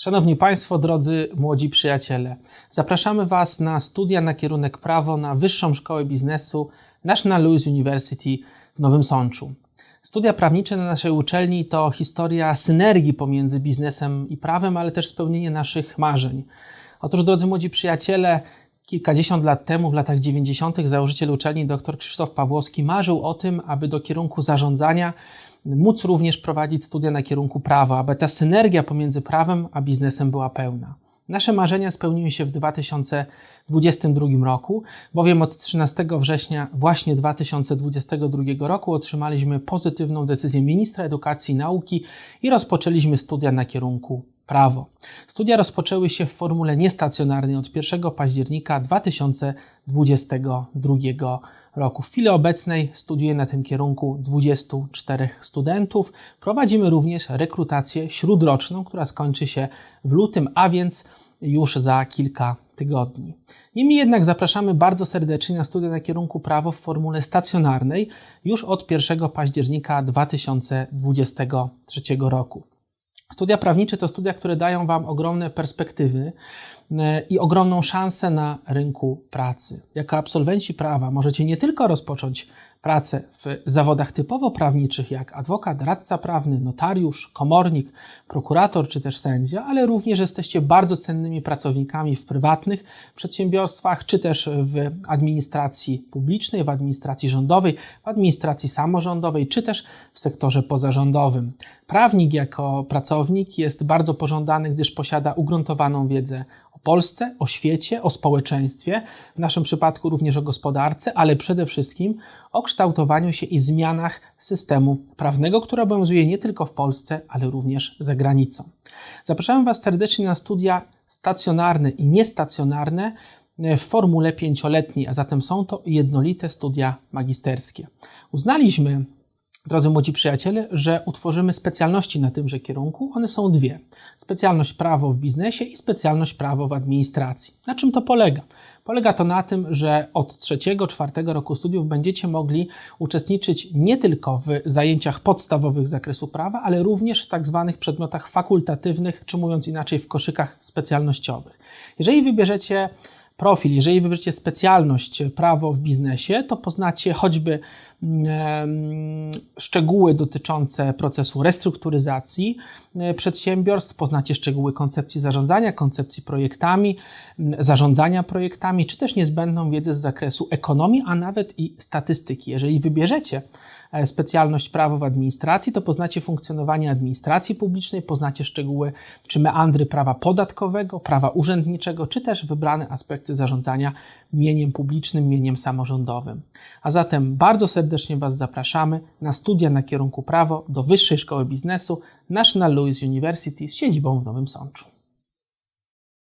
Szanowni Państwo, drodzy młodzi przyjaciele, zapraszamy Was na studia na kierunek prawo na Wyższą Szkołę Biznesu National Louis University w Nowym Sączu. Studia prawnicze na naszej uczelni to historia synergii pomiędzy biznesem i prawem, ale też spełnienie naszych marzeń. Otóż, drodzy młodzi przyjaciele, kilkadziesiąt lat temu, w latach 90., założyciel uczelni dr Krzysztof Pawłowski marzył o tym, aby do kierunku zarządzania móc również prowadzić studia na kierunku prawa, aby ta synergia pomiędzy prawem a biznesem była pełna. Nasze marzenia spełniły się w 2022 roku, bowiem od 13 września właśnie 2022 roku otrzymaliśmy pozytywną decyzję ministra edukacji i nauki i rozpoczęliśmy studia na kierunku prawo. Studia rozpoczęły się w formule niestacjonarnej od 1 października 2022 roku. W chwili obecnej studiuje na tym kierunku 24 studentów. Prowadzimy również rekrutację śródroczną, która skończy się w lutym, a więc już za kilka tygodni. Niemniej jednak zapraszamy bardzo serdecznie na studia na kierunku prawo w formule stacjonarnej już od 1 października 2023 roku. Studia prawnicze to studia, które dają Wam ogromne perspektywy i ogromną szansę na rynku pracy. Jako absolwenci prawa możecie nie tylko rozpocząć pracę w zawodach typowo prawniczych, jak adwokat, radca prawny, notariusz, komornik, prokurator czy też sędzia, ale również jesteście bardzo cennymi pracownikami w prywatnych przedsiębiorstwach, czy też w administracji publicznej, w administracji rządowej, w administracji samorządowej, czy też w sektorze pozarządowym. Prawnik jako pracownik jest bardzo pożądany, gdyż posiada ugruntowaną wiedzę o Polsce, o świecie, o społeczeństwie, w naszym przypadku również o gospodarce, ale przede wszystkim o kształtowaniu się i zmianach systemu prawnego, który obowiązuje nie tylko w Polsce, ale również za granicą. Zapraszam Was serdecznie na studia stacjonarne i niestacjonarne w formule pięcioletniej, a zatem są to jednolite studia magisterskie. Uznaliśmy, Drodzy młodzi przyjaciele, że utworzymy specjalności na tymże kierunku. One są dwie: specjalność prawo w biznesie i specjalność prawo w administracji. Na czym to polega? Polega to na tym, że od trzeciego, czwartego roku studiów będziecie mogli uczestniczyć nie tylko w zajęciach podstawowych z zakresu prawa, ale również w tak zwanych przedmiotach fakultatywnych, czy mówiąc inaczej, w koszykach specjalnościowych. Jeżeli wybierzecie profil, jeżeli wybierzecie specjalność prawo w biznesie, to poznacie choćby szczegóły dotyczące procesu restrukturyzacji e, przedsiębiorstw, poznacie szczegóły koncepcji zarządzania, koncepcji projektami, zarządzania projektami, czy też niezbędną wiedzę z zakresu ekonomii, a nawet i statystyki. Jeżeli wybierzecie E, specjalność prawo w administracji, to poznacie funkcjonowanie administracji publicznej, poznacie szczegóły czy meandry prawa podatkowego, prawa urzędniczego, czy też wybrane aspekty zarządzania mieniem publicznym, mieniem samorządowym. A zatem bardzo serdecznie Was zapraszamy na studia na kierunku prawo do Wyższej Szkoły Biznesu National Louis University z siedzibą w Nowym Sączu.